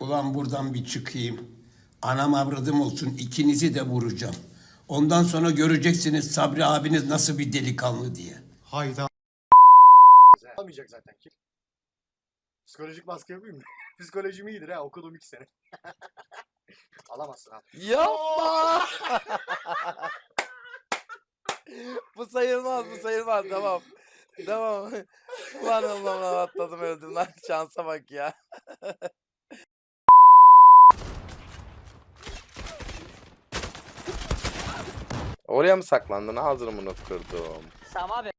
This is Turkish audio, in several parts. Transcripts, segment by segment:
Ulan buradan bir çıkayım. Anam avradım olsun ikinizi de vuracağım. Ondan sonra göreceksiniz Sabri abiniz nasıl bir delikanlı diye. Hayda. Alamayacak zaten ki. Psikolojik baskı yapayım mı? Psikolojim iyidir ha okudum iki sene. Alamazsın abi. Yapma! bu sayılmaz bu ee, sayılmaz ee, tamam. tamam. Ulan Allah'ım atladım öldüm lan. Şansa bak ya. Oraya mı saklandın? Ağzını bunu kırdım. Sam abi.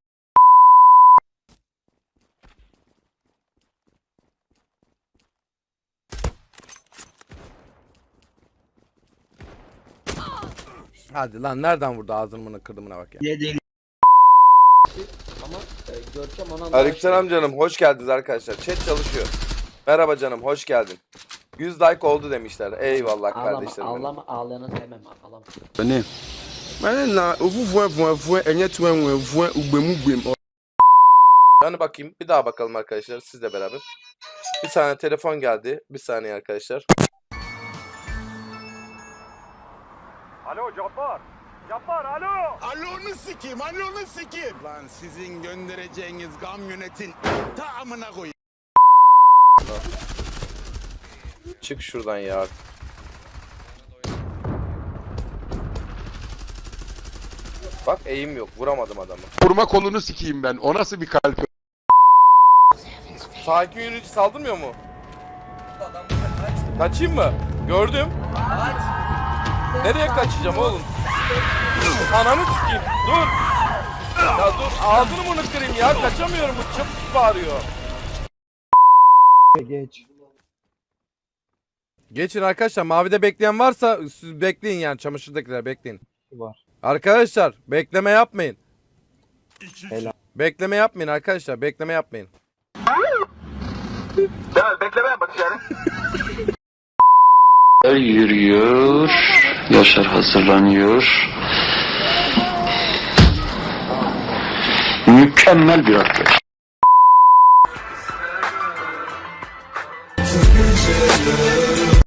Hadi lan nereden vurdu ağzını bunu kırdımına bak ya. E, Görkem ona Aleykümselam canım. Hoş geldiniz arkadaşlar. Chat çalışıyor. Merhaba canım. Hoş geldin. 100 like oldu demişler. Eyvallah kardeşlerim. benim. ağlama, ağlayanı sevmem, ağlama. Bene. Mane na ofufu efun efun enye tu enwe efun ugbemu gbem. Yani bakayım. Bir daha bakalım arkadaşlar. Sizle beraber. Bir saniye telefon geldi. Bir saniye arkadaşlar. Alo Cabbar. Cabbar alo. Alonu sikim, alonu sikim. Lan sizin göndereceğiniz kamyonetin tamamına koyayım. Çık şuradan ya. Bak eğim yok. Vuramadım adamı. Kurma kolunu sikeyim ben. O nasıl bir kalp? Sakin yürüyücü saldırmıyor mu? Kaçayım mı? Gördüm. Nereye kaçacağım oğlum? Ananı sikeyim. Dur. Ya dur ağzını bunu kırayım ya. Kaçamıyorum bu çıp bağırıyor. Geç. Geçin arkadaşlar. Mavide bekleyen varsa siz bekleyin yani çamaşırdakiler bekleyin. Var. Arkadaşlar bekleme yapmayın. Helal. Bekleme yapmayın arkadaşlar. Bekleme yapmayın. yürüyor. Yaşar hazırlanıyor. Mükemmel bir atlayış.